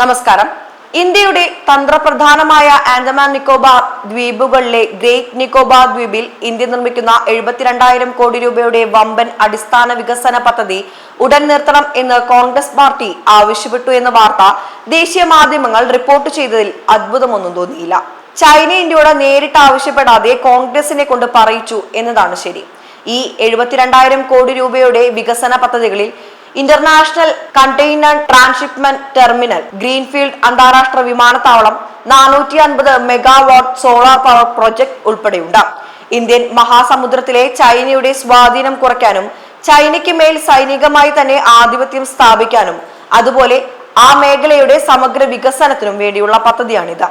നമസ്കാരം. ഇന്ത്യയുടെ തന്ത്രപ്രധാനമായ ആൻഡമാൻ നിക്കോബാർ ദ്വീപുകളിലെ ഗ്രേറ്റ് നിക്കോബാർ ദ്വീപിൽ ഇന്ത്യ നിർമ്മിക്കുന്ന എഴുപത്തിരണ്ടായിരം കോടി രൂപയുടെ വമ്പൻ അടിസ്ഥാന വികസന പദ്ധതി ഉടൻ നിർത്തണം എന്ന് കോൺഗ്രസ് പാർട്ടി ആവശ്യപ്പെട്ടു എന്ന വാർത്ത ദേശീയ മാധ്യമങ്ങൾ റിപ്പോർട്ട് ചെയ്തതിൽ അത്ഭുതമൊന്നും തോന്നിയില്ല. ചൈന ഇന്ത്യയോട് നേരിട്ട് ആവശ്യപ്പെടാതെ കോൺഗ്രസിനെ കൊണ്ട് പറയിച്ചു എന്നതാണ് ശരി. ഈ എഴുപത്തിരണ്ടായിരം കോടി രൂപയുടെ വികസന പദ്ധതികളിൽ international container transshipment terminal greenfield അന്താരാഷ്ട്ര വിമാനത്താവളം നാനൂറ്റി അൻപത് മെഗാവാട്ട് സോളാർ പവർ പ്രൊജക്ട് ഉൾപ്പെടെയുണ്ട്. ഇന്ത്യൻ മഹാസമുദ്രത്തിലെ ചൈനയുടെ സ്വാധീനം കുറയ്ക്കാനും ചൈനയ്ക്ക് മേൽ സൈനികമായി തന്നെ ആധിപത്യം സ്ഥാപിക്കാനും അതുപോലെ ആ മേഖലയുടെ സമഗ്ര വികസനത്തിനും വേണ്ടിയുള്ള പദ്ധതിയാണിത്.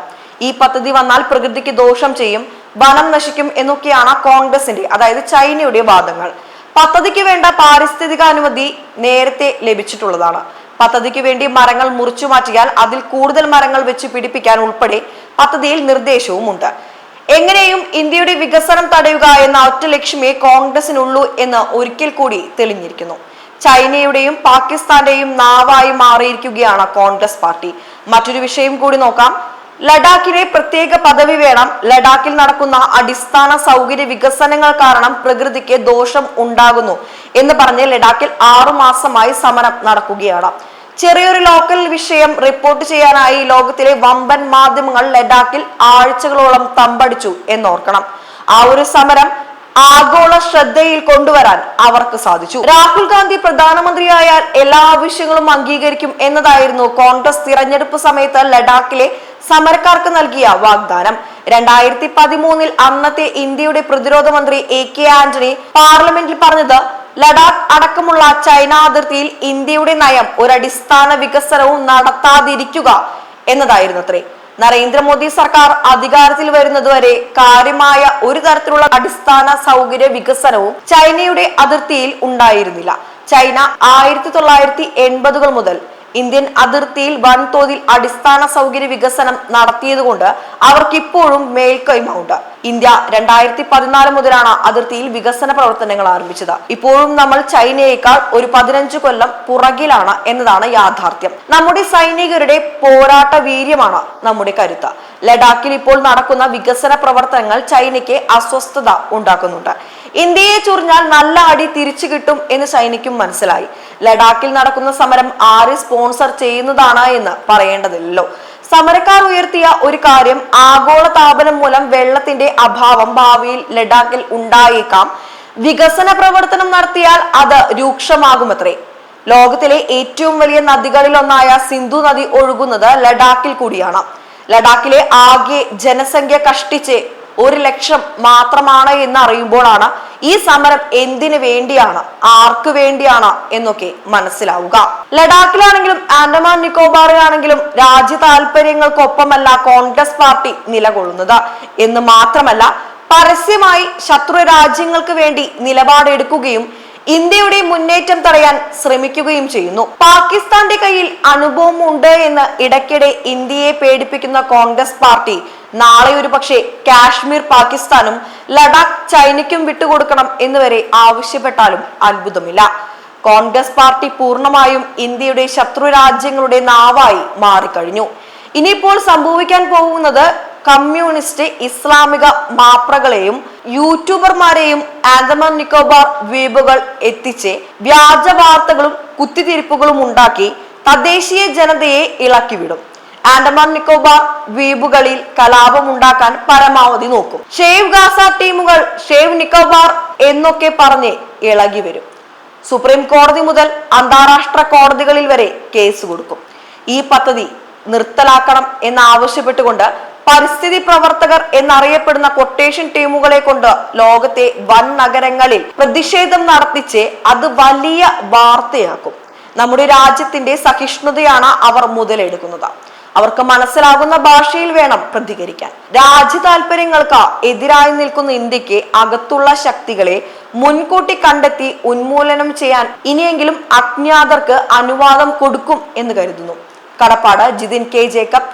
ഈ പദ്ധതി വന്നാൽ പ്രകൃതിക്ക് ദോഷം ചെയ്യും വനം നശിക്കും എന്നൊക്കെയാണ് കോൺഗ്രസിന്റെ അതായത് ചൈനയുടെ വാദങ്ങൾ. പദ്ധതിക്ക് വേണ്ട പാരിസ്ഥിതിക അനുമതി നേരത്തെ ലഭിച്ചിട്ടുള്ളതാണ്. പദ്ധതിക്ക് വേണ്ടി മരങ്ങൾ മുറിച്ചു മാറ്റിയാൽ അതിൽ കൂടുതൽ മരങ്ങൾ വെച്ച് പിടിപ്പിക്കാൻ ഉൾപ്പെടെ പദ്ധതിയിൽ നിർദ്ദേശവുമുണ്ട്. എങ്ങനെയും ഇന്ത്യയുടെ വികസനം തടയുക എന്ന ഒറ്റ ലക്ഷ്യമേ കോൺഗ്രസിനുള്ളൂ എന്ന് ഒരിക്കൽ കൂടി തെളിഞ്ഞിരിക്കുന്നു. ചൈനയുടെയും പാകിസ്ഥാന്റെയും നാവായി മാറിയിരിക്കുകയാണ് കോൺഗ്രസ് പാർട്ടി. മറ്റൊരു വിഷയം കൂടി നോക്കാം. ലഡാക്കിലെ പ്രത്യേക പദവി വേണം. ലഡാക്കിൽ നടക്കുന്ന അടിസ്ഥാന സൗകര്യ വികസനങ്ങൾ കാരണം പ്രകൃതിക്ക് ദോഷം ഉണ്ടാകുന്നു എന്ന് പറഞ്ഞ് ലഡാക്കിൽ ആറു മാസമായി സമരം നടക്കുകയാണ്. ചെറിയൊരു ലോക്കൽ വിഷയം റിപ്പോർട്ട് ചെയ്യാനായി ലോകത്തിലെ വമ്പൻ മാധ്യമങ്ങൾ ലഡാക്കിൽ ആഴ്ചകളോളം തമ്പടിച്ചു എന്നോർക്കണം. ആ ഒരു സമരം ആഗോള ശ്രദ്ധയിൽ കൊണ്ടുവരാൻ അവർക്ക് സാധിച്ചു. രാഹുൽ ഗാന്ധി പ്രധാനമന്ത്രിയായാൽ എല്ലാ ആവശ്യങ്ങളും അംഗീകരിക്കും എന്നതായിരുന്നു കോൺഗ്രസ് തിരഞ്ഞെടുപ്പ് സമയത്ത് ലഡാക്കിലെ സമരക്കാർക്ക് നൽകിയ വാഗ്ദാനം. രണ്ടായിരത്തി പതിമൂന്നിൽ അന്നത്തെ ഇന്ത്യയുടെ പ്രതിരോധ മന്ത്രി എ കെ ആന്റണി പാർലമെന്റിൽ പറഞ്ഞത് ലഡാക്ക് അടക്കമുള്ള ചൈന അതിർത്തിയിൽ ഇന്ത്യയുടെ നയം ഒരടിസ്ഥാന വികസനവും നടത്താതിരിക്കുക എന്നതായിരുന്നു അത്രേ നരേന്ദ്രമോദി സർക്കാർ അധികാരത്തിൽ വരുന്നതുവരെ കാര്യമായ ഒരു തരത്തിലുള്ള അടിസ്ഥാന സൗകര്യ വികസനവും ചൈനയുടെ അതിർത്തിയിൽ ഉണ്ടായിരുന്നില്ല. ചൈന ആയിരത്തി തൊള്ളായിരത്തി എൺപതുകൾ മുതൽ ഇന്ത്യൻ അതിർത്തിയിൽ വൻതോതിൽ അടിസ്ഥാന സൗകര്യ വികസനം നടത്തിയതുകൊണ്ട് അവർക്ക് ഇപ്പോഴും മേൽക്കൈമ ഉണ്ട് ഇന്ത്യ രണ്ടായിരത്തി പതിനാല് മുതലാണ് അതിർത്തിയിൽ വികസന പ്രവർത്തനങ്ങൾ ആരംഭിച്ചത്. ഇപ്പോഴും നമ്മൾ ചൈനയേക്കാൾ ഒരു പതിനഞ്ച് കൊല്ലം പുറകിലാണ് എന്നതാണ് യാഥാർത്ഥ്യം. നമ്മുടെ സൈനികരുടെ പോരാട്ട വീര്യമാണ് നമ്മുടെ കരുത്ത്. ലഡാക്കിൽ ഇപ്പോൾ നടക്കുന്ന വികസന പ്രവർത്തനങ്ങൾ ചൈനയ്ക്ക് അസ്വസ്ഥത ഉണ്ടാക്കുന്നുണ്ട്. ഇന്ത്യയെ ചൊറിഞ്ഞാൽ നല്ല അടി തിരിച്ചു കിട്ടും എന്ന് സൈനിക്കും മനസ്സിലായി. ലഡാക്കിൽ നടക്കുന്ന സമരം ആര് സ്പോൺസർ ചെയ്യുന്നതാണ് എന്ന് പറയേണ്ടതില്ലല്ലോ. സമരക്കാർ ഉയർത്തിയ ഒരു കാര്യം ആഗോള താപനം മൂലം വെള്ളത്തിന്റെ അഭാവം ഭാവിയിൽ ലഡാക്കിൽ ഉണ്ടായേക്കാം. വികസന പ്രവർത്തനം നടത്തിയാൽ അത് രൂക്ഷമാകുമത്രേ. ലോകത്തിലെ ഏറ്റവും വലിയ നദികളിലൊന്നായ സിന്ധു നദി ഒഴുകുന്നത് ലഡാക്കിൽ കൂടിയാണ്. ലഡാക്കിലെ ആകെ ജനസംഖ്യ കഷ്ടിച്ച് ഒരു ലക്ഷം മാത്രമാണ് എന്ന് അറിയുമ്പോഴാണ് ഈ സമരം എന്തിനു വേണ്ടിയാണ് ആർക്ക് വേണ്ടിയാണ് എന്നൊക്കെ മനസ്സിലാവുക. ലഡാക്കിലാണെങ്കിലും ആൻഡമാൻ നിക്കോബാറിലാണെങ്കിലും രാജ്യ താല്പര്യങ്ങൾക്കൊപ്പമല്ല കോൺഗ്രസ് പാർട്ടി നിലകൊള്ളുന്നത്. എന്ന് മാത്രമല്ല പരസ്യമായി ശത്രു രാജ്യങ്ങൾക്ക് വേണ്ടി നിലപാടെടുക്കുകയും ഇന്ത്യയുടെ മുന്നേറ്റം തടയാൻ ശ്രമിക്കുകയും ചെയ്യുന്നു. പാകിസ്ഥാന്റെ കയ്യിൽ അനുഭവമുണ്ട് എന്ന് ഇടയ്ക്കിടെ ഇന്ത്യയെ പേടിപ്പിക്കുന്ന കോൺഗ്രസ് പാർട്ടി നാളെ ഒരു പക്ഷേ കാശ്മീർ പാകിസ്ഥാനും ലഡാക്ക് ചൈനയ്ക്കും വിട്ടുകൊടുക്കണം എന്ന് വരെ ആവശ്യപ്പെട്ടാലും അത്ഭുതമില്ല. കോൺഗ്രസ് പാർട്ടി പൂർണമായും ഇന്ത്യയുടെ ശത്രു രാജ്യങ്ങളുടെ നാവായി മാറിക്കഴിഞ്ഞു. ഇനിയിപ്പോൾ സംഭവിക്കാൻ പോകുന്നത് കമ്മ്യൂണിസ്റ്റ് ഇസ്ലാമിക മാപ്രകളെയും യൂട്യൂബർമാരെയും ആൻഡമാൻ നിക്കോബാർ ദ്വീപുകൾ എത്തിച്ച് വ്യാജ വാർത്തകളും കുത്തിത്തിരിപ്പുകളും ഉണ്ടാക്കി തദ്ദേശീയ ജനതയെ ഇളക്കിവിടും. ആൻഡമാൻ നിക്കോബാർ ദ്വീപുകളിൽ കലാപമുണ്ടാക്കാൻ പരമാവധി നോക്കും. ഷേവ് ഗാസ ടീമുകൾ ഷേവ് നിക്കോബാർ എന്നൊക്കെ പറഞ്ഞ് ഇളകി വരും സുപ്രീം കോടതി മുതൽ അന്താരാഷ്ട്ര കോടതികളിൽ വരെ കേസ് കൊടുക്കും. ഈ പദ്ധതി നിർത്തലാക്കണം എന്നാവശ്യപ്പെട്ടുകൊണ്ട് പരിസ്ഥിതി പ്രവർത്തകർ എന്നറിയപ്പെടുന്ന കൊട്ടേഷൻ ടീമുകളെ കൊണ്ട് ലോകത്തെ വൻ നഗരങ്ങളിൽ പ്രതിഷേധം നടത്തിച്ച് അത് വലിയ വാർത്തയാക്കും. നമ്മുടെ രാജ്യത്തിന്റെ സഹിഷ്ണുതയാണ് അവർ മുതലെടുക്കുന്നത്. അവർക്ക് മനസ്സിലാകുന്ന ഭാഷയിൽ വേണം പ്രതികരിക്കാൻ. രാജ്യ താല്പര്യങ്ങൾക്ക് എതിരായി നിൽക്കുന്ന ഇന്ത്യയ്ക്ക് അകത്തുള്ള ശക്തികളെ മുൻകൂട്ടി കണ്ടെത്തി ഉന്മൂലനം ചെയ്യാൻ ഇനിയെങ്കിലും അജ്ഞാതർക്ക് അനുവാദം കൊടുക്കും എന്ന് കരുതുന്നു. കടപ്പാട് Jithin K Jacob